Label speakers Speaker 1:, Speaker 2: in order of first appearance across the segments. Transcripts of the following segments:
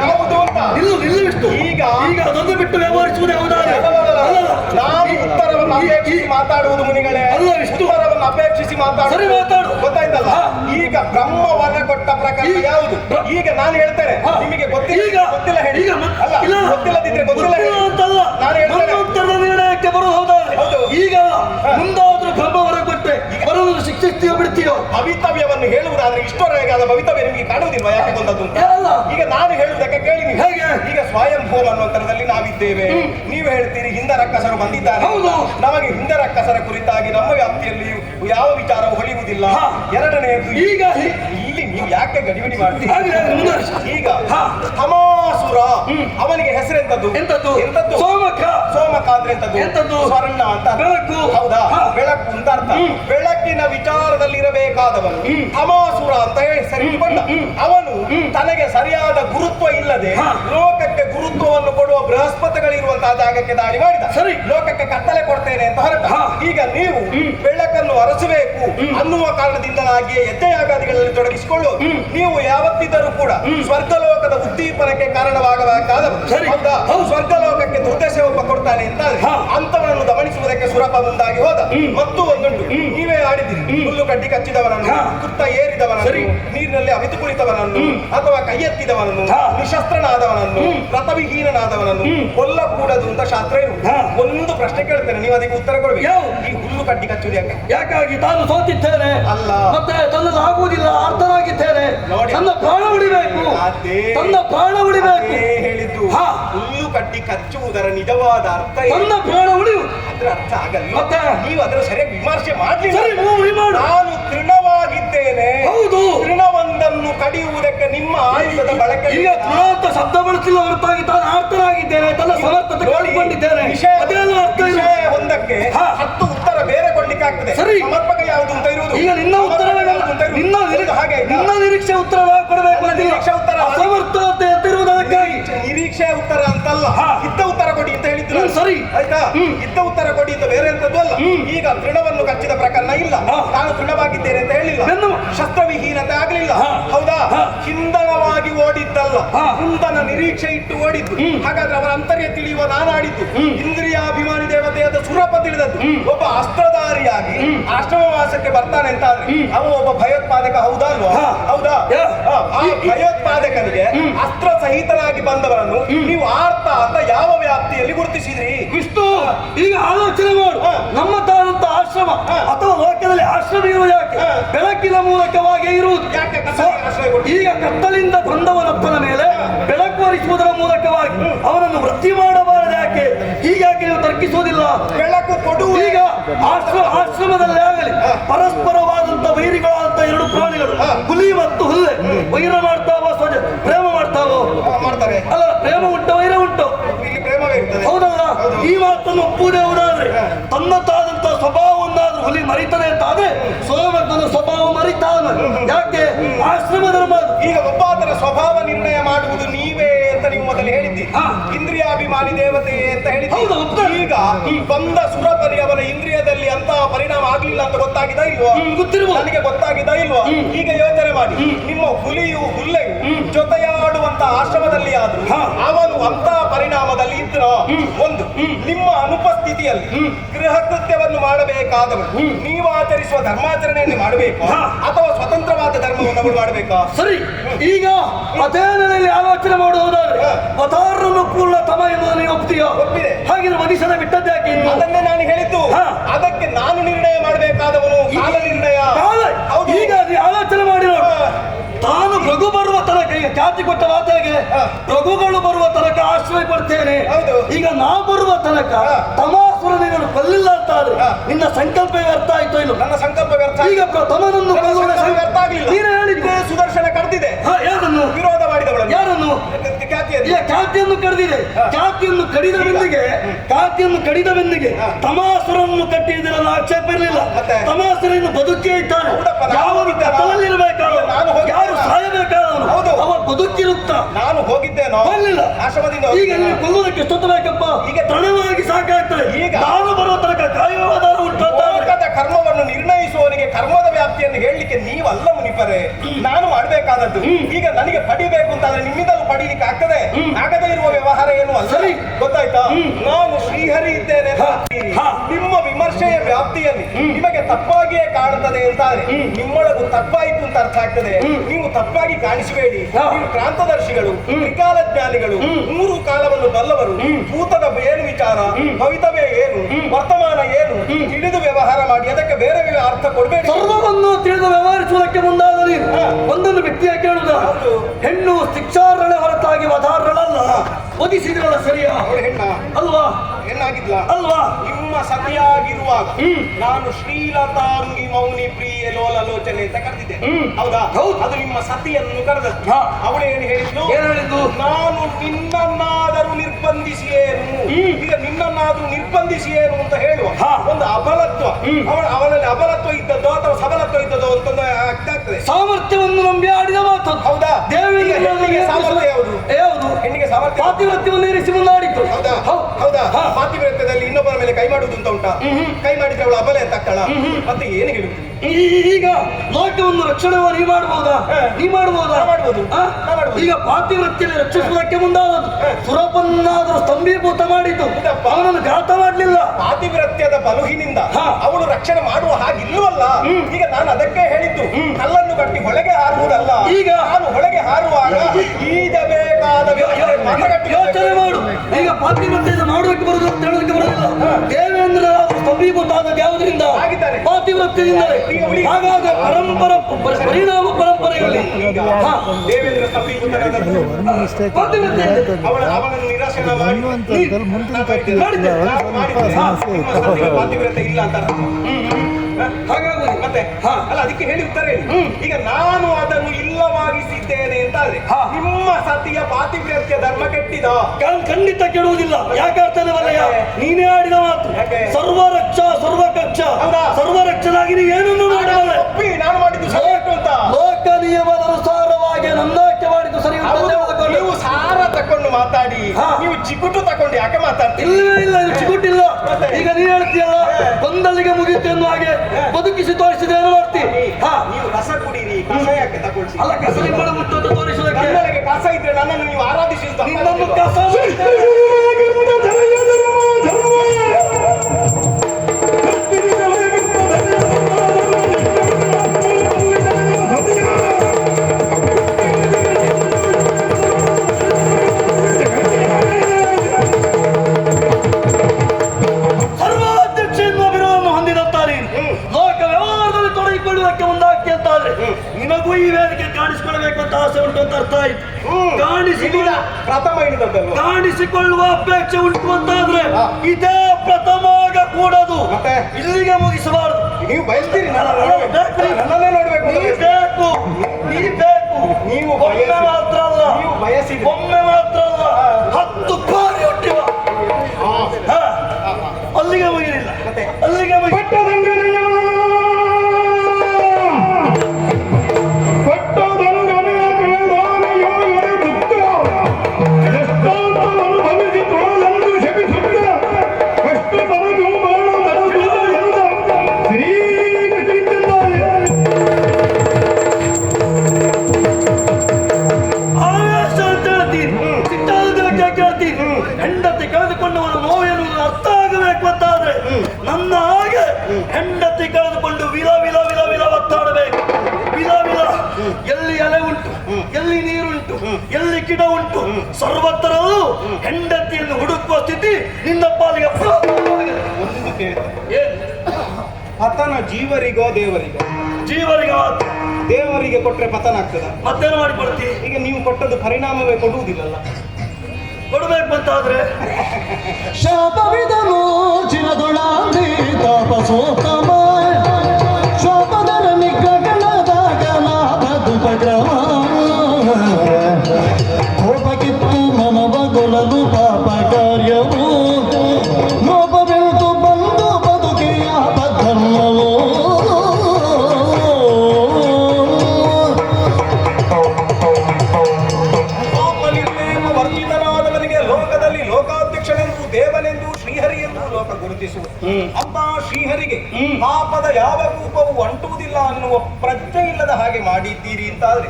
Speaker 1: ಯಾವುದು ಅಂತ?
Speaker 2: ನಿಲ್ಲು ನಿಲ್ಲು ಬಿಟ್ಟು
Speaker 1: ಈಗ
Speaker 2: ಈಗ ಅದೊಂದು ಬಿಟ್ಟು ವ್ಯವಹರಿಸುವುದು ಯಾವುದಾದ್ರೆ.
Speaker 1: ನಾನು ಉತ್ತರವನ್ನು ಅಪೇಕ್ಷಿಸಿ ಮಾತಾಡುವುದು ಮುನಿಗಳೇ.
Speaker 2: ಅಲ್ಲ, ವಿಷ್ಣು.
Speaker 1: ಉತ್ತರವನ್ನು ಅಪೇಕ್ಷಿಸಿ ಮಾತಾಡು
Speaker 2: ಸರಿ, ಮಾತಾಡು.
Speaker 1: ಗೊತ್ತಾಯ್ತಲ್ಲ? ಈಗ ಬ್ರಹ್ಮ ವರ ಕೊಟ್ಟ ಪ್ರಕಾರ ಯಾವುದು ಈಗ ನಾನು ಹೇಳ್ತೇನೆ. ನಿಮಗೆ ಗೊತ್ತಿಲ್ಲ
Speaker 2: ಈಗ
Speaker 1: ಗೊತ್ತಿಲ್ಲ ಹೇಳಿ.
Speaker 2: ಈಗ
Speaker 1: ಅಲ್ಲ
Speaker 2: ಇಲ್ಲ.
Speaker 1: ಗೊತ್ತಿಲ್ಲದಿದ್ರೆ ಗೊತ್ತಿಲ್ಲ
Speaker 2: ಅಂತಲ್ಲ.
Speaker 1: ನಾನು ಹೇಳ್ತೇನೆ.
Speaker 2: ಮನ್ವಂತರದ ನಿರ್ಣಯಕ್ಕೆ ಬರೋದು ಹೌದಾದ್ರೆ
Speaker 1: ಹೌದು.
Speaker 2: ಈಗ ಮುಂದಾದ್ರೂ ಬಿಡ್ತೀಯೋ
Speaker 1: ಭವಿತವ್ಯವನ್ನು ಹೇಳುವುದಾದ್ರೆ ಇಷ್ಟವರೆಗೆ ಆದ ಭವಿತವ್ಯ ನಿಮಗೆ ಕಾಣುವುದಿಲ್ಲ ಯಾಕೆ ಬಂದದ್ದು ಈಗ ನಾನು ಹೇಳುವುದಕ್ಕೆ ಕೇಳಿ ಈಗ
Speaker 2: ಹೇಗೆ?
Speaker 1: ಈಗ ಸ್ವಯಂಭೂ ಅನ್ನುವಂತರದಲ್ಲಿ ನಾವಿದ್ದೇವೆ. ನೀವು ಹೇಳ್ತೀರಿ ಹಿಂದ ರಕ್ಕಸರು ಬಂದಿದ್ದಾರೆ. ನಮಗೆ ಹಿಂದ ರಕ್ಕಸರ ಕುರಿತಾಗಿ ನಮ್ಮ ವ್ಯಾಪ್ತಿಯಲ್ಲಿ ಯಾವ ವಿಚಾರ ಹೊಳೆಯುವುದಿಲ್ಲ.
Speaker 2: ಎರಡನೇದು
Speaker 1: ಎರಡನೆಯದು
Speaker 2: ಈಗ
Speaker 1: ಇಲ್ಲಿ ನೀವು ಯಾಕೆ ಗಡಿಬಿಡಿ ಮಾಡ್ತೀರಿ. ಈಗ
Speaker 2: ಹಾ.
Speaker 1: ಅವನಿಗೆ ಹೆಸರು
Speaker 2: ಎಂತದ್ದು?
Speaker 1: ಎಂತದ್ದು?
Speaker 2: ಸೋಮಕ.
Speaker 1: ಸೋಮಕ ಅಂದ್ರೆ ಎಂತದ್ದು?
Speaker 2: ಎಂತದ್ದು?
Speaker 1: ಸ್ವರ್ಣ ಅಂತ.
Speaker 2: ಬೆಳಕು.
Speaker 1: ಹೌದಾ? ಬೆಳಕು ಅಂತ ಅರ್ಥ. ಬೆಳಕಿನ ವಿಚಾರದಲ್ಲಿ ಇರಬೇಕಾದವನು ಅಮಾಸುರ ಅಂತ ಹೇಳಿ
Speaker 2: ಸರಿ.
Speaker 1: ಅವನು ತನಗೆ ಸರಿಯಾದ ಗುರುತ್ವ ಇಲ್ಲದೆ. ಲೋಕಕ್ಕೆ ಗುರುತ್ವವನ್ನು ಕೊಡುವ ಬೃಹಸ್ಪತಿಗಳಿರುವಂತಹ ಜಾಗಕ್ಕೆ ದಾಳಿ ಮಾಡಿದ
Speaker 2: ಸರಿ.
Speaker 1: ಲೋಕಕ್ಕೆ ಕತ್ತಲೆ ಕೊಡ್ತೇನೆ ಅಂತ ಹೊರಟ ಈಗ ನೀವು. ಬೆಳಕನ್ನು
Speaker 2: ಅರಸಬೇಕು.
Speaker 1: ಅನ್ನುವ ಕಾರಣದಿಂದಲಾಗಿಯೇ ಯಜ್ಞಯಾಗಾದಿಗಳಲ್ಲಿ ತೊಡಗಿಸಿಕೊಳ್ಳು. ನೀವು ಯಾವತ್ತಿದ್ದರೂ ಕೂಡ. ಸ್ವರ್ಗಲೋಕದ ಉದ್ದೀಪನಕ್ಕೆ ಕಾರಣವಾಗಬೇಕಾದವರು
Speaker 2: ಸರಿ.
Speaker 1: ಹೌದಾ. ಸ್ವರ್ಗಲೋಕಕ್ಕೆ ದುರ್ದಶ ಒಬ್ಬ ಕೊಡ್ತಾನೆ ಅಂತ. ಅಂತವನನ್ನು ದಮನಿಸುವುದಕ್ಕೆ ಸುರಪ ಮುಂದಾಗಿ ಹೋದ. ಮತ್ತು ಒಂದುಂಟು ನೀವೇ ಆಡಿದಿರಿ. ಹುಲ್ಲು ಕಡ್ಡಿ ಕಚ್ಚಿದವನನ್ನು
Speaker 2: ವೃತ್ತ
Speaker 1: ಕುತ್ತ ಏರಿದವನನ್ನು ನೀರಿನಲ್ಲಿ ಅವಿತು ಕುಳಿತವನನ್ನು ಅಥವಾ ಕೈ ಎತ್ತಿದವನನ್ನು. ನಿಶಸ್ತ್ರನಾದವನನ್ನು
Speaker 2: ಹ್ಮ್.
Speaker 1: ವ್ರತವಿಹೀನನಾದವನನ್ನು ಕೊಲ್ಲಕೂಡದು ಅಂತ ಶಾಸ್ತ್ರ ಇರುವುದು ಒಂದು ಪ್ರಶ್ನೆ ಕೇಳ್ತೇನೆ ನೀವು ಅದಕ್ಕೆ ಉತ್ತರ ಕೊಡಬೇಕು? ಈ ಹುಲ್ಲು ಕಡ್ಡಿ ಕಚ್ಚುವುದು ಯಾಕೆ
Speaker 2: ಯಾಕಾಗಿ ತಾನು ಸೋತಿದ್ದೇನೆ
Speaker 1: ಅಲ್ಲ.
Speaker 2: ಮತ್ತೆ ತನ್ನದು ಆಗುವುದಿಲ್ಲ ಅರ್ಥನಾಗಿದ್ದೇನೆ. ತನ್ನ ಪ್ರಾಣ ಉಳಿಬೇಕು. ತನ್ನ ಪ್ರಾಣ ಉಳಿಬೇಕು
Speaker 1: ಹೇಳಿದ್ದು. ಹುಲ್ಲು ಕಡ್ಡಿ ಕಚ್ಚುವುದರ ನಿಜವಾದ ಅರ್ಥ?
Speaker 2: ತನ್ನ ಪ್ರಾಣ ಉಳಿಯು
Speaker 1: ಅದ್ರ ಅರ್ಥ ಆಗಲ್ಲ
Speaker 2: ಮತ್ತೆ?
Speaker 1: ನೀವು ಅದರ
Speaker 2: ಸರಿ ವಿಮರ್ಶೆ ಮಾಡಲಿ
Speaker 1: ನಾನು ತೃಣವಾಗಿದ್ದೇನೆ
Speaker 2: ಹೌದು
Speaker 1: ತೃಣವೊಂದನ್ನು ಕಡಿಯುವುದಕ್ಕೆ ನಿಮ್ಮ ಆಯುಧದ ಬಳಕೆ
Speaker 2: ಅಂತ ಶಬ್ದ ಬಳಸಿಲ್ಲ ಹೊರತಾಗಿ ತಾನು ಆರ್ತರಾಗಿದ್ದೇನೆ ತನ್ನ ಸಮರ್ಥತೆ
Speaker 1: ಕಳೆದುಕೊಂಡಿದ್ದೇನೆ
Speaker 2: ಅದೆಲ್ಲ ಅರ್ಥ ಇಲ್ಲ
Speaker 1: ಒಂದಕ್ಕೆ. ಹತ್ತು ಉತ್ತರ ಬೇರೆ ಕೊಡ್ಲಿಕ್ಕೆ ಆಗ್ತದೆ
Speaker 2: ಸರಿ.
Speaker 1: ಸಮರ್ಪಕ ಯಾವುದು ಅಂತ ಇರುವುದು
Speaker 2: ಈಗ ನಿನ್ನ
Speaker 1: ಉತ್ತರ.
Speaker 2: ನಿನ್ನ
Speaker 1: ಹಾಗೆ?
Speaker 2: ನಿನ್ನ ನಿರೀಕ್ಷೆ ಉತ್ತರ ಕೊಡಬೇಕು.
Speaker 1: ನಿರೀಕ್ಷೆ ಉತ್ತರ.
Speaker 2: ಅಸಮರ್ಥತೆ ಎತ್ತಿರುವುದು ಅದಕ್ಕಾಗಿ
Speaker 1: ನಿರೀಕ್ಷೆ- ಉತ್ತರ ಅಂತಲ್ಲ. ಇದ್ದ ಉತ್ತರ ಕೊಡಿ ಅಂತ ಹೇಳಿದ್ರು
Speaker 2: ಸರಿ.
Speaker 1: ಆಯ್ತಾ. ಇದ್ದ ಉತ್ತರ ಕೊಡಿ ಅಂತ ಬೇರೆ ಅಂತದ್ದು ಅಲ್ಲ. ಈಗ ದೃಢವನ್ನು ಕಚ್ಚಿದ ಪ್ರಕರಣ ಇಲ್ಲ
Speaker 2: ಹಾ.
Speaker 1: ನಾನು ತೃಣವಾಗಿದ್ದೇನೆ ಅಂತ ಹೇಳಿಲ್ಲ
Speaker 2: ಬೆನ್ನು-
Speaker 1: ಶಸ್ತ್ರವಿಹೀನತೆ ಆಗ್ಲಿಲ್ಲ
Speaker 2: ಹಾ.
Speaker 1: ಹೌದಾ
Speaker 2: ಹಾ.
Speaker 1: ಹಿಂದಣವಾಗಿ ಮುಂದನ ನಿರೀಕ್ಷೆ ಇಟ್ಟು ಓಡಿದ್ದು. ಹಾಗಾದ್ರೆ ಅವರ ಅಂತರ್ಯ ತಿಳಿಯುವ ನಾನಾಡಿದ್ದು. ಇಂದ್ರಿಯ
Speaker 2: ಅಭಿಮಾನಿ
Speaker 1: ದೇವತೆ ದೇವತೆಯಾದ ಸುರಪ ತಿಳಿದದ್ದು. ಒಬ್ಬ ಅಸ್ತ್ರಧಾರಿಯಾಗಿ. ಆಶ್ರಮವಾಸಕ್ಕೆ ಬರ್ತಾನೆ ಅಂತ ಆದ್ರೆ ಅವನು ಒಬ್ಬ ಭಯೋತ್ಪಾದಕ ಹೌದಾ ಅಲ್ವಾ ಹೌದಾ? ಆ ಭಯೋತ್ಪಾದಕನಿಗೆ ಅಸ್ತ್ರ ಸಹಿತನಾಗಿ ಬಂದವರನ್ನು ನೀವು ಆರ್ತ ಅಂತ ಯಾವ ವ್ಯಾಪ್ತಿಯಲ್ಲಿ ಗುರುತಿಸಿದ್ರಿ?
Speaker 2: ವಿಷ್ಣು ಈಗ ಆಲೋಚನೆ ಮಾಡು. ನಮ್ಮ ತಾನಂತ ಆಶ್ರಮ.
Speaker 1: ಹಾ.
Speaker 2: ಅಥವಾ ಲೋಕದಲ್ಲಿ ಆಶ್ರಮ ಇರುವುದು. ಯಾಕೆ. ಬೆಳಕಿನ ಮೂಲಕವಾಗಿ ಇರುವುದು ಈಗ ಕತ್ತಲಿಂದ ಬಂದವನಪ್ಪನ ಮೇಲೆ ಬೆಳಕು ಹರಿಸುವುದರ ಮೂಲಕವಾಗಿ ಅವನನ್ನು ವೃತ್ತಿ ಮಾಡಬಾರದು ಯಾಕೆ? ಹೀಗಾಗಿ ನೀವು ತರ್ಕಿಸುವುದಿಲ್ಲ?
Speaker 1: ಬೆಳಕು ಕೊಡು
Speaker 2: ಈಗ ಆಶ್ರಮ ಆಶ್ರಮದಲ್ಲಿ ಆಗಲಿ ಪರಸ್ಪರವಾದಂತ ವೈರಿಗಳಾದಂತ ಎರಡು ಪ್ರಾಣಿಗಳು. ಹುಲಿ ಮತ್ತು ಹುಲ್ಲೆ ವೈರ ಮಾಡ್ತಾವ ಸ್ವಜ ಪ್ರೇಮ ಮಾಡ್ತಾವೋ?
Speaker 1: ಮಾಡ್ತಾರೆ.
Speaker 2: ಅಲ್ಲ ಪ್ರೇಮ ಉಂಟು ವೈರ ಉಂಟು? ಹೌದಲ್ಲ? ಈ ಮಾತನ್ನು ಒಪ್ಪುವುದೇ ಹೌದಾದ್ರೆ ತಾದಂತ ಸ್ವಭಾವ ಮರಿತದೆ ಅಂತ ಆದ್ರೆ ಸೋಮರ್ಥನ ಸ್ವಭಾವ ಮರಿತಾನ ಯಾಕೆ ಆಶ್ರಮ ಧರ್ಮ.
Speaker 1: ಈಗ ಒಬ್ಬಾತನ ಸ್ವಭಾವ ನಿರ್ಣಯ ಮಾಡುವುದು ನೀವೇ ಅಂತ ನೀವು ಮೊದಲು
Speaker 2: ಹೇಳಿದ್ದಿ.
Speaker 1: ಇಂದ್ರಿಯಾಭಿಮಾನಿ ದೇವತೆ ಅಂತ
Speaker 2: ಒಪ್ತೇನೆ.
Speaker 1: ಈಗ ಬಂದ ಸುರಪರಿ ಅವನ ಇಂದ್ರಿಯದಲ್ಲಿ ಅಂತ ಪರಿಣಾಮ ಆಗ್ಲಿಲ್ಲ ಅಂತ ಗೊತ್ತಾಗಿದ ಇಲ್ವಾ
Speaker 2: ಗೊತ್ತಿರುವ.
Speaker 1: ನನಗೆ ಗೊತ್ತಾಗಿದ ಇಲ್ವಾ ಈಗ ಯೋಚನೆ ಮಾಡಿ ನಿಮ್ಮ ಹುಲಿಯು
Speaker 2: ಹುಲ್ಲೆ.
Speaker 1: ಜೊತೆಯಾಡುವಂತ ಆಶ್ರಮದಲ್ಲಿ ಆದ್ರು ಅವನು ಅಂತ ಪರಿಣಾಮದಲ್ಲಿ ಇದ್ರ. ಒಂದು. ನಿಮ್ಮ ಅನುಪಸ್ಥಿತಿಯಲ್ಲಿ. ಗೃಹ ಕೃತ್ಯವನ್ನು ಮಾಡಬೇಕಾದವರು. ನೀವು ಆಚರಿಸುವ ಧರ್ಮಾಚರಣೆಯನ್ನು ಮಾಡಬೇಕು ಅಥವಾ ಸ್ವತಂತ್ರವಾದ ಧರ್ಮವನ್ನು ಮಾಡಬೇಕಾ
Speaker 2: ಸರಿ ಈಗ ಅದೇ ನೆಲೆಯಲ್ಲಿ ಆಲೋಚನೆ ಮಾಡುವುದಾದ್ರೆ
Speaker 1: ಹಾ.
Speaker 2: ವತಾರನ್ನು ಪೂರ್ಣ ತಮ ಎಂದು ನೀವು ಒಪ್ತೀಯೋ
Speaker 1: ಒಪ್ಪಿದೆ.
Speaker 2: ಬಿಟ್ಟದ್ದೇ ಯಾಕೆ ಇನ್ನು
Speaker 1: ಅದನ್ನೇ ನಾನು ಹೇಳಿದ್ದು
Speaker 2: ಹಾ.
Speaker 1: ಅದಕ್ಕೆ ನಾನು ನಿರ್ಣಯ ಮಾಡಬೇಕಾದವನು ಕಾಲ ನಿರ್ಣಯ
Speaker 2: ಕಾಲ
Speaker 1: ಹೌದು.
Speaker 2: ಈಗ ಆಲೋಚನೆ ಮಾಡಿ ನೋಡು.
Speaker 1: ಹಾ.
Speaker 2: ತಾನು ರಘು ಬರುವ ತನಕ ಈಗ ಜಾತಿ ಕೊಟ್ಟ ಮಾತಾಗೆ
Speaker 1: ಹಾ.
Speaker 2: ರಘುಗಳು ಬರುವ ತನಕ ಆಶ್ರಯ ಕೊಡ್ತೇನೆ
Speaker 1: ಹೌದು.
Speaker 2: ಈಗ ನಾವು ಬರುವ ತನಕ
Speaker 1: ಹಾ.
Speaker 2: ತಮಾಸುರ ನಿನ್ನನ್ನು ಕೊಲ್ಲಿಲ್ಲ ಅಂತ ಆದ್ರೆ
Speaker 1: ಹಾ.
Speaker 2: ನಿನ್ನ ಸಂಕಲ್ಪ ವ್ಯರ್ಥ ಆಯ್ತು ಇಲ್ಲ
Speaker 1: ನನ್ನ ಸಂಕಲ್ಪ ವ್ಯರ್ಥ
Speaker 2: ಈಗ ತಮನನ್ನು
Speaker 1: ನನ್ನ
Speaker 2: ಕೊಲ್ಲುವ
Speaker 1: ಸಂಕಲ್ಪ
Speaker 2: ಸಂಕ-
Speaker 1: ವ್ಯರ್ಥ ಆಗ್ಲಿಲ್ಲ
Speaker 2: ನೀನು ಹೇಳಿದ್ದೆ
Speaker 1: ಇದೇ ಸುದರ್ಶನ ಕಡ್ದಿದೆ
Speaker 2: ಹಾ, ಯಾರನ್ನು
Speaker 1: ವಿರೋಧ ಮಾಡಿದವಳನ್ನು
Speaker 2: ಯಾರನ್ನು
Speaker 1: ಖ್ಯಾತಿಯಲ್ಲಿ
Speaker 2: ಈಗ ಖ್ಯಾತಿಯನ್ನು ಕಡಿದಿದೆ
Speaker 1: ಹಾ.
Speaker 2: ಖ್ಯಾತಿಯನ್ನು ಕಾತಿಯನ್ನು ಕಡಿದವೆಂದಿಗೆ
Speaker 1: ತಮಾಸುರನ್ನು.
Speaker 2: ತಮಾಸುರನ್ನು ಕಟ್ಟಿದ್ದರಲ್ಲ ಆಕ್ಷೇಪ ಇರಲಿಲ್ಲ? ತಮಾಸುರನ್ನು ಬದುಕೇ ಇದ್ದಾನೆ
Speaker 1: ನಾನು ಹೋಗಿದ್ದೇನಾ?
Speaker 2: ಯಾರು ಸಾಯಬೇಕಾದವನು?
Speaker 1: ಹೌದು.
Speaker 2: ಅವ ಬದುಕಿರುತ್ತ.
Speaker 1: ನಾನು ಹೋಗಿದ್ದೇನೋ?
Speaker 2: ಈಗ
Speaker 1: ಹೋಗಿದ್ದೇನಾ?
Speaker 2: ನೀವು ಕೊಲ್ಲುವುದಕ್ಕೆ ಎಷ್ಟೊತ್ತು
Speaker 1: ಈಗ
Speaker 2: ತಣವಾಗಿ ಸಾಕಾಗ್ತದೆ
Speaker 1: ಈಗ?
Speaker 2: ನಾನು ಬರುವ ತನಕ ಕಾಯುವಾದಾರ ಉಂಟು ಅಂತ ಆದ್ರೆ
Speaker 1: ಲೋಕದ ಕರ್ಮವನ್ನು ನಿರ್ಣಯಿಸುವವನಿಗೆ ಕರ್ಮದ ವ್ಯಾಪ್ತಿಯನ್ನು ಹೇಳಲಿಕ್ಕೆ ನೀವಲ್ಲ ನಾನು ಮಾಡಬೇಕಾದದ್ದು. ಈಗ ನನಗೆ ಪಡಿಬೇಕು ಅಂತಂದ್ರೆ ನಿಮ್ಮಿಂದಲೂ ಪಡೀಲಿಕ್ಕೆ ಆಗ್ತದೆ. ಆಗದೇ ಇರುವ ವ್ಯವಹಾರ ಏನು ಅಲ್ಲ. ಗೊತ್ತಾಯ್ತಾ? ನಾನು ಶ್ರೀಹರಿ ಇದ್ದೇನೆ ನಿಮ್ಮ
Speaker 2: ಹಾ. ಹಾ.
Speaker 1: ವ್ಯಾಪ್ತಿಯಲ್ಲಿ ನಿಮಗೆ ತಪ್ಪಾಗಿಯೇ ಕಾಣುತ್ತದೆ ಅಂತಾರೆ ನಿಮ್ಮೊಳಗು ತಪ್ಪಾಯಿತು ಅಂತ ಅರ್ಥ ಆಗ್ತದೆ. ನೀವು ತಪ್ಪಾಗಿ ಕಾಣಿಸಬೇಡಿ. ನೀವು ಕ್ರಾಂತದರ್ಶಿಗಳು ತ್ರಿಕಾಲಜ್ಞಾನಿಗಳು ಮೂರು ಕಾಲವನ್ನು ಬಲ್ಲವರು ಭೂತದ ಏನು ವಿಚಾರ ಭವಿತವೇ ಏನು ವರ್ತಮಾನ ಏನು ತಿಳಿದು ವ್ಯವಹಾರ ಮಾಡಿ ಅದಕ್ಕೆ ಬೇರೆ ಬೇರೆ ಅರ್ಥ ಕೊಡಬೇಡಿ.
Speaker 2: ಸರ್ವವನ್ನು ತಿಳಿದು ವ್ಯವಹರಿಸುವುದಕ್ಕೆ ಮುಂದಾದ ನೀನು ಒಂದೊಂದು ವ್ಯಕ್ತಿಯ ಕೇಳುದ. ಹೆಣ್ಣು ಶಿಕ್ಷಾರ್ಹಳೆ ಹೊರತಾಗಿ ವಧಾರ್ಹಳಲ್ಲ. ಒದಿಸಿದ್ರಲ್ಲ ಸರಿಯಾ? ಅಲ್ವಾ?
Speaker 1: ಹೆಣ್ಣಾಗಿದ್ಲ.
Speaker 2: ಅಲ್ವಾ?
Speaker 1: ನಿಮ್ಮ ಸತಿಯಾಗಿರುವಾಗ
Speaker 2: ಹ್ಮ್.
Speaker 1: ನಾನು ಶ್ರೀಲತಾಂಗಿ ಮೌನಿ ಪ್ರಿಯ ಲೋಲಲೋಚನೆ ಅಂತ ಕರೆದಿದ್ದೆ ಹೌದಾ?
Speaker 2: ಹೌದು.
Speaker 1: ಅದು ನಿಮ್ಮ ಸತಿಯನ್ನು ಕರೆದದ್ದು. ಅವಳು ಏನು ಹೇಳಿದ್ಲು?
Speaker 2: ಏನ್ ಹೇಳಿದ್ದು?
Speaker 1: ನಾನು ನಿನ್ನನ್ನಾದರೂ ನಿರ್ಬಂಧಿಸಿಯೇನು. ಈಗ ನಿನ್ನನ್ನಾದರೂ ನಿರ್ಬಂಧಿಸಿಯೇನು ಅಂತ ಹೇಳುವ. ಒಂದು ಅಬಲತ್ವ. ಅವಳ ಅವನಲ್ಲಿ ಅಬಲತ್ವ ಇದ್ದದ್ದು ಅಥವಾ ಸಬಲತ್ವ ಇದ್ದದೋ ಅಂತ ಆಗ್ತದೆ
Speaker 2: ಸಾಮರ್ಥ್ಯವನ್ನು ನಂಬಿ ಆಡಿದ ಮಾತು.
Speaker 1: ಹೌದಾ?
Speaker 2: ದೇವಿಗೆ
Speaker 1: ಸಾಮರ್ಥ್ಯ ಯಾವುದು?
Speaker 2: ಯಾವುದು?
Speaker 1: ಹೆಣ್ಣಿಗೆ ಸಾಮರ್ಥ್ಯ
Speaker 2: ಪಾತಿವತ್ಯವನ್ನು ಇರಿಸಿ ಮುಂದಾಡಿತು
Speaker 1: ಹೌದಾ
Speaker 2: ಹೌದು.
Speaker 1: ಹೌದಾ
Speaker 2: ಹಾ.
Speaker 1: ಪಾತಿವ್ರತ್ಯದಲ್ಲಿ ಇನ್ನೊಬ್ಬರ ಮೇಲೆ ಕೈ ಮಾಡುವುದು ಅಂತ ಉಂಟಾ. ಕೈ ಮಾಡಿದ್ರೆ ಅವಳು ಅಬಲೆ ತಕ್ಕಳ ಮತ್ತೆ ಏನು ಹೇಳುದು
Speaker 2: ಈಗ ಲೋಕವನ್ನು ರಕ್ಷಣೆ ನೀ ಮಾಡಬಹುದಾ. ನೀ ಮಾಡಬಹುದಾ
Speaker 1: ಮಾಡ್ಬೋದು.
Speaker 2: ಈಗ ಪಾತಿವೃತ್ತಿಯಲ್ಲಿ ರಕ್ಷಿಸುವುದಕ್ಕೆ ಮುಂದಾದದ್ದು. ಸುರಪನ್ನಾದರೂ ಸ್ತಂಭೀಭೂತ
Speaker 1: ಮಾಡಿತು.
Speaker 2: ಅವನನ್ನು ಘಾತ ಮಾಡಲಿಲ್ಲ.
Speaker 1: ಪಾತಿವೃತ್ಯದ ಬಲುಹಿನಿಂದ. ಅವಳು ರಕ್ಷಣೆ ಮಾಡುವ ಹಾಗಿಲ್ಲವಲ್ಲ? ಈಗ ನಾನು ಅದಕ್ಕೆ ಹೇಳಿದ್ದು ಕಲ್ಲನ್ನು ಕಟ್ಟಿ ಹೊಳೆಗೆ ಹಾರುವುದಲ್ಲ?
Speaker 2: ಈಗ?
Speaker 1: ನಾನು ಹೊಳೆಗೆ ಹಾರುವಾಗ ಈಜಬೇಕಾದ
Speaker 2: ಯೋಚನೆ ಮಾಡು. ಈಗ ಪಾತಿವೃತ್ಯ ಅಂತ ಹೇಳೋದಕ್ಕೆ ಬರುದಿಲ್ಲ ಆದದ್ದು ಯಾವುದರಿಂದ
Speaker 1: ಉಳಿ-
Speaker 2: ಹಾಗಾದ ಪರಂಪರ ಪರಿಣಾಮ ಪರಂಪರೆಯಲ್ಲಿ.
Speaker 3: ಮುಂದಿನ
Speaker 1: ಮತ್ತೆ? ಅಲ್ಲ ಅದಕ್ಕೆ ಹೇಳಿ ಉತ್ತರ ಹೇಳಿ. ಈಗ ನಾನು ಅದನ್ನು ಇಲ್ಲವಾಗಿಸಿದ್ದೇನೆ ಅಂತ
Speaker 2: ಆದ್ರೆ
Speaker 1: ನಿಮ್ಮ ಸತಿಯ ಪಾತಿವ್ರತ್ಯ ಧರ್ಮ ಕೆಟ್ಟಿದ?
Speaker 2: ಖಂಡ್- ಖಂಡಿತ ಕೆಡುವುದಿಲ್ಲ. ಯಾಕೆ ಅರ್ಥನೇ
Speaker 1: ಯಾಕೆ?
Speaker 2: ನೀನೇ ಆಡಿದ ಮಾತು? ಸರ್ವರಕ್ಷ ಸರ್ವಕಕ್ಷ.
Speaker 1: ಸರ್ವ
Speaker 2: ಸರ್ವರಕ್ಷನಾಗಿ ನೀ ಏನನ್ನು ಮಾಡಬಲ್ಲ
Speaker 1: ನಾನು ಮಾಡಿದ್ದು ಸರಿ ಅಂತ.
Speaker 2: ಲೋಕ ನಿಯಮದ ಅನುಸಾರವಾಗಿ ನಂದಾಕೆ ಮಾಡಿದ್ದು ಸರಿ
Speaker 1: ನೀವು ಸಾರ ತಕೊಂಡು ಮಾತಾಡಿ. ನೀವು ಚಿಗುಟು ತಕೊಂಡು ಯಾಕೆ ಮಾತಾಡ್ತೀರಿ?
Speaker 2: ಇಲ್ಲ ಇಲ್ಲ.
Speaker 1: ಚಿಗುಟಿಲ್ಲ?
Speaker 2: ಈಗ ನೀನ್ ಹೇಳ್ತೀಯಲ್ಲ ಒಂದಲ್ಲಿಗೆ ಮುಗಿಯುತ್ತೆ ಅನ್ನೋ ಹಾಗೆ ಬದುಕಿಸಿ ತೋರಿಸಿದೆ ಏನು ಮಾಡ್ತಿ ಹಾ
Speaker 1: ನೀವು ರಸ ಕುಡೀರಿ ಕಸ ಯಾಕೆ ತಗೊಳ್ಸಿ
Speaker 2: ಅಲ್ಲ ಕಸಲಿಂಬಳ ಮುಟ್ಟು ಅಂತ
Speaker 1: ತೋರಿಸೋದಕ್ಕೆ ಕಸ ಇದ್ರೆ ನನ್ನನ್ನು ನೀವು
Speaker 2: ಆರಾಧಿಸಿ
Speaker 1: ನಿಮ್ಮನ್ನು?
Speaker 2: ಕಸ ಇದೇ ಪ್ರಥಮ ಕೂಡದು.
Speaker 1: ಮತ್ತೆ?
Speaker 2: ಇಲ್ಲಿಗೆ ಮುಗಿಸಬಾರದು.
Speaker 1: ನೀವು ಬಯಸ್ತೀರಿ ನನ್ನನ್ನು
Speaker 2: ಬೇಕು.
Speaker 1: ನೋಡ್ಬೇಕು. ನನ್ನನ್ನೇ ನೋಡ್ಬೇಕು ಅಂತ
Speaker 2: ನೀ ಬೇಕು. ಬೇಕು.
Speaker 1: ನೀವು
Speaker 2: ಒಮ್ಮೆ ಮಾತ್ರ ಅಲ್ಲ.
Speaker 1: ನೀವು ಬಯಸಿ
Speaker 2: ಒಮ್ಮೆ ಮಾತ್ರ ಅಲ್ಲ. ಹತ್ತು ಬಾರಿ ಹುಟ್ಟಿವ. ಹಾ. ಅಲ್ಲಿಗೆ ಮುಗಿಲಿಲ್ಲ.
Speaker 1: ಮತ್ತೆ?
Speaker 2: ಅಲ್ಲಿಗೆ ಮುಗಿ ಸರ್ವತ್ರಲ್ಲೂ ಹೆಂಡತಿಯನ್ನು ಹುಡುಕುವ ಸ್ಥಿತಿ ನಿನ್ನ ಪಾಲಿಗೆ?
Speaker 1: ಪತನ ಜೀವರಿಗೋ ದೇವರಿಗೋ?
Speaker 2: ಜೀವರಿಗೋ?
Speaker 1: ದೇವರಿಗೆ ಕೊಟ್ಟರೆ ಪತನ ಆಗ್ತದ?
Speaker 2: ಮತ್ತೇನು ಮಾಡಿಕೊಡ್ತಿ?
Speaker 1: ಈಗ ನೀವು ಕೊಟ್ಟದ್ದು ಪರಿಣಾಮವೇ ಕೊಡುವುದಿಲ್ಲಲ್ಲ.
Speaker 2: ಕೊಡಬೇಕು ಅಂತಾದ್ರೆ
Speaker 3: ಶಾಪವಿದನು ಚಿರದೊಳಾಂದಿ ತಾಪಸೋತ್ತಮ
Speaker 1: ಹಾಗೆ ಮಾಡಿದ್ದೀರಿ ಅಂತ
Speaker 2: ಆದ್ರೆ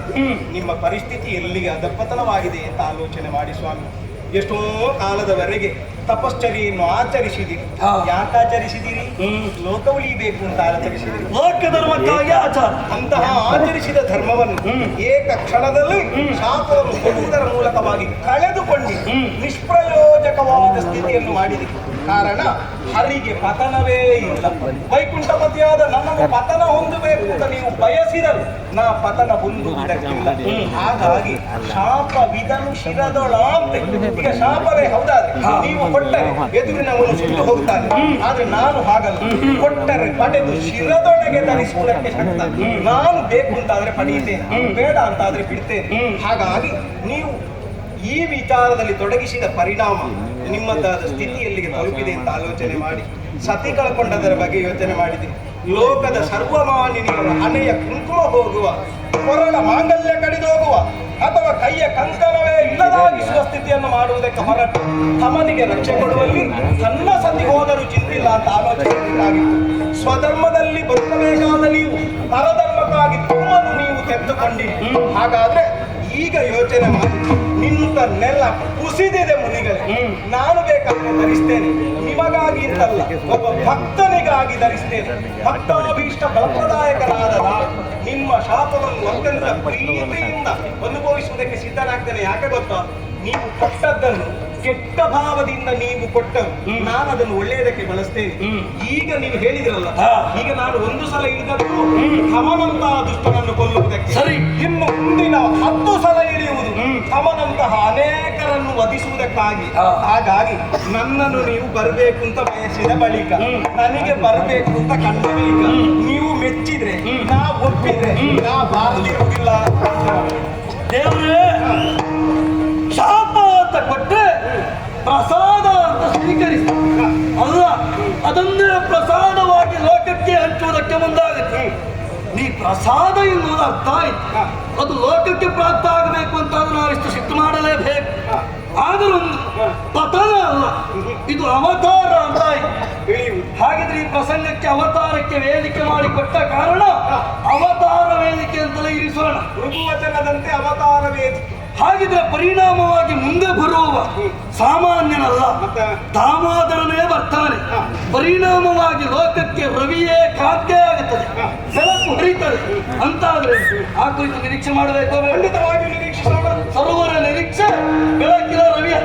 Speaker 1: ನಿಮ್ಮ ಪರಿಸ್ಥಿತಿ ಎಲ್ಲಿಗೆ ಅಧಪತನವಾಗಿದೆ ಅಂತ ಆಲೋಚನೆ ಮಾಡಿ ಸ್ವಾಮಿ ಎಷ್ಟೋ ಕಾಲದವರೆಗೆ ತಪಶ್ಚರ್ಯನ್ನು ಆಚರಿಸಿದಿರಿ
Speaker 2: ಹಾ.
Speaker 1: ಯಾಕೆ ಆಚರಿಸಿದಿರಿ
Speaker 2: ಹ್ಮ್.
Speaker 1: ಲೋಕ ಉಳಿಬೇಕು ಅಂತ ಆಚರಿಸಿದಿರಿ
Speaker 2: ಲೋಕ ಧರ್ಮಕ್ಕಾಗಿ ಆಚಾರ
Speaker 1: ಅಂತಹ ಆಚರಿಸಿದ ಧರ್ಮವನ್ನು. ಏಕ ಕ್ಷಣದಲ್ಲಿ ಶಾಪವನ್ನು ಕೊಡುವುದರ ಮೂಲಕವಾಗಿ ಕಳೆದುಕೊಂಡು. ನಿಷ್ಪ್ರಯೋಜಕವಾದ ಸ್ಥಿತಿಯನ್ನು ಮಾಡಿದೆ ಕಾರಣ ಹರಿಗೆ ಪತನವೇ ಇಲ್ಲ. ವೈಕುಂಠಪತಿಯಾದ ನನ್ನನ್ನು ಪತನ ಹೊಂದಬೇಕು ಅಂತ ನೀವು ಬಯಸಿದರು ನಾ ಪತನ ಹೊಂದು ಹಾಗಾಗಿ ಶಾಪ ವಿಧನು ಶಿರದೊಳಾಂತೆ ಈಗ ಶಾಪವೇ ಹೌದಾದ್ರೆ ನೀವು ಕೊಟ್ಟರೆ ಎದುರಿನವನು ಸುಟ್ಟು ಹೋಗ್ತಾನೆ. ಆದ್ರೆ ನಾನು ಹಾಗಲ್ಲ. ಕೊಟ್ಟರೆ ಪಡೆದು ಶಿರದೊಳಗೆ ತರಿಸುವುದಕ್ಕೆ ಶಕ್ತ. ನಾನು ಬೇಕು ಅಂತಾದ್ರೆ ಪಡೆಯುತ್ತೇನೆ. ಬೇಡ ಅಂತಾದ್ರೆ ಬಿಡ್ತೇನೆ. ಹಾಗಾಗಿ ನೀವು ಈ ವಿಚಾರದಲ್ಲಿ ತೊಡಗಿಸಿದ ಪರಿಣಾಮ ನಿಮ್ಮದಾದ ಸ್ಥಿತಿ ಎಲ್ಲಿಗೆ ತಲುಪಿದೆ ಅಂತ ಆಲೋಚನೆ ಮಾಡಿ, ಸತಿ ಕಳ್ಕೊಂಡದರ ಬಗ್ಗೆ ಯೋಚನೆ ಮಾಡಿದೆ. ಲೋಕದ ಸರ್ವಮಾನಿನಿಗಳ ಹಣೆಯ ಕುಂಕುಮ ಹೋಗುವ, ಕೊರಳ ಮಾಂಗಲ್ಯ ಕಡಿದೋಗುವ ಅಥವಾ ಕೈಯ ಕಂಕಣವೇ ಇಲ್ಲದಾಗಿಸುವ ಸ್ಥಿತಿಯನ್ನು ಮಾಡುವುದಕ್ಕೆ ಹೊರಟು. ತಮನಿಗೆ ರಕ್ಷೆ ಕೊಡುವಲ್ಲಿ ತನ್ನ ಸತಿ ಹೋದರೂ ಚಿಂತಿಲ್ಲ ಅಂತ ಆಲೋಚನೆ ಸ್ವಧರ್ಮದಲ್ಲಿ ಬದುಕಬೇಕಾದ ನೀವು, ಪರಧರ್ಮಕ್ಕಾಗಿ ತಮ್ಮನ್ನು ನೀವು ತೆಗೆದುಕೊಂಡಿ ಹಾಗಾದ್ರೆ ಈಗ ಯೋಚನೆ ಮಾಡಿ ನಿಂತ ನೆಲ ಕುಸಿದಿದೆ ಮುನಿಗಳೇ ನಾನು ಬೇಕಾದ್ರೆ ಧರಿಸ್ತೇನೆ. ನಿಮಗಾಗಿ ಅಂತಲ್ಲ ಒಬ್ಬ ಭಕ್ತನಿಗಾಗಿ ಧರಿಸ್ತೇನೆ. ಭಕ್ತಾಭೀಷ್ಟ ಫಲಪ್ರದಾಯಕರಾದ ನಿಮ್ಮ ಶಾಪವನ್ನು ಅತ್ಯಂತ ಪ್ರೀತಿಯಿಂದ ಅನುಭವಿಸುವುದಕ್ಕೆ ಸಿದ್ಧನಾಗ್ತೇನೆ. ಯಾಕೆ ಗೊತ್ತಾ? ನೀವು ಕೊಟ್ಟದ್ದನ್ನು ಕೆಟ್ಟ ಭಾವದಿಂದ ನೀವು ಕೊಟ್ಟರು. ನಾನು ಅದನ್ನು ಒಳ್ಳೆಯದಕ್ಕೆ ಬಳಸ್ತೇನೆ. ಈಗ ನೀವು ಹೇಳಿದಿರಲ್ಲ ಈಗ ನಾನು ಒಂದು ಸಲ ಇಳಿದದ್ದು ಹಮನಂತಹ ದುಷ್ಟನನ್ನು ಕೊಲ್ಲುವುದಕ್ಕೆ
Speaker 2: ಸರಿ.
Speaker 1: ಇನ್ನು ಮುಂದಿನ ಹತ್ತು ಸಲ ಇಳಿಯುವುದು ಅವನಂತಹ ಅನೇಕರನ್ನು ಹಾಗಾಗಿ ನನ್ನನ್ನು ನೀವು ಬರಬೇಕು ಅಂತ ಬಯಸಿದ ಬಳಿಕ ನನಗೆ ಬರಬೇಕು ಅಂತ ಕಂಡ ಬಳಿಕ ನೀವು ಮೆಚ್ಚಿದ್ರೆ ನಾ ಒಪ್ಪಿದ್ರೆ ನಾ ಬಾರದಿರುವುದಿಲ್ಲ.
Speaker 2: ದೇವ್ರೆ ಶಾಪ ಅಂತ ಕೊಟ್ಟರೆ ಪ್ರಸಾದ ಅಂತ ಸ್ವೀಕರಿಸಿ. ಅಲ್ಲ ಅದನ್ನೇ ಪ್ರಸಾದವಾಗಿ ಲೋಕಕ್ಕೆ ಹಂಚುವುದಕ್ಕೆ ಮುಂದಾಗುತ್ತೆ. ನೀ ಪ್ರಸಾದ ಎನ್ನುವುದು ಅರ್ಥ ಆಯ್ತು. ಅದು ಲೋಕಕ್ಕೆ ಪ್ರಾಪ್ತ ಆಗಬೇಕು ಅಂತ ನಾವು ಇಷ್ಟು ಸಿಟ್ಟು ಮಾಡಲೇಬೇಕು. ಆದರೂ ಒಂದು ಪತನ ಅಲ್ಲ. ಇದು ಅವತಾರ ಅಂತ ಹಾಗಿದ್ರೆ ಈ ಪ್ರಸಂಗಕ್ಕೆ ಅವತಾರಕ್ಕೆ ವೇದಿಕೆ ಮಾಡಿ ಕೊಟ್ಟ ಕಾರಣ ಅವತಾರ ವೇದಿಕೆ ಅಂತಲೇ ಇರಿಸೋಣ.
Speaker 1: ಮೃಗುವಚನದಂತೆ ಅವತಾರ ವೇದಿಕೆ.
Speaker 2: ಹಾಗಿದ್ರೆ ಪರಿಣಾಮವಾಗಿ ಮುಂದೆ ಬರುವವ ಸಾಮಾನ್ಯನಲ್ಲ. ತಾಮಾದರನೇ ಬರ್ತಾನೆ. ಪರಿಣಾಮವಾಗಿ ಲೋಕಕ್ಕೆ ರವಿಯೇ ಖಾದ್ಯ ಆಗುತ್ತದೆ. ಬೆಳಕು ಹರಿತದೆ ಅಂತಾದ್ರೆ ಆ ಕುರಿತು ನಿರೀಕ್ಷೆ ಮಾಡಬೇಕು
Speaker 1: ಖಂಡಿತವಾಗಿ ನಿರೀಕ್ಷಿಸೋಣ
Speaker 2: ಸರೋವರ ನಿರೀಕ್ಷೆ ಬೆಳಕಿನ ರವಿಯ